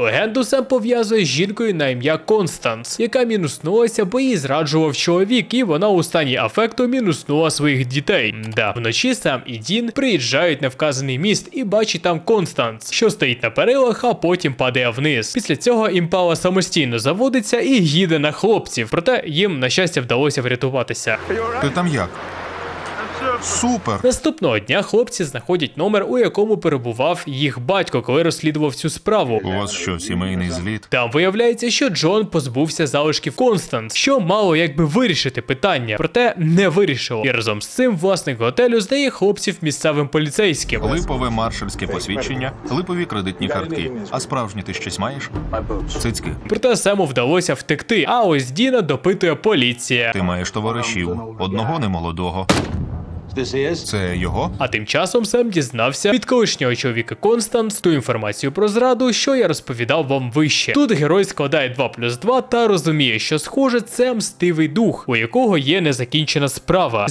Легенду Сем пов'язує з жінкою на ім'я Констанс, яка мінуснулася, бо її зраджував чоловік, і вона у стані афекту мінуснула своїх дітей. Да, вночі Сем і Дін приїжджають на вказаний міст і бачать там Констанс, що стоїть на перилах, а потім падає вниз. Після цього імпала самостійно заводиться і їде на хлопців. Проте їм, на щастя, вдалося врятуватися. Ти там як? Супер! Наступного дня хлопці знаходять номер, у якому перебував їх батько, коли розслідував цю справу. У вас що, сімейний зліт? Там виявляється, що Джон позбувся залишків Констанс, що мало якби вирішити питання, проте не вирішило. І разом з цим власник готелю здає хлопців місцевим поліцейським. Липове маршальське посвідчення, липові кредитні картки. А справжні ти щось маєш? Цицьки. Проте Сему вдалося втекти. А ось Діна допитує поліція. Ти маєш товаришів. Одного немолодого. Це його? А тим часом Сем дізнався від колишнього чоловіка Констанс ту інформацію про зраду, що я розповідав вам вище. Тут герой складає 2 плюс 2 та розуміє, що схоже це мстивий дух, у якого є незакінчена справа.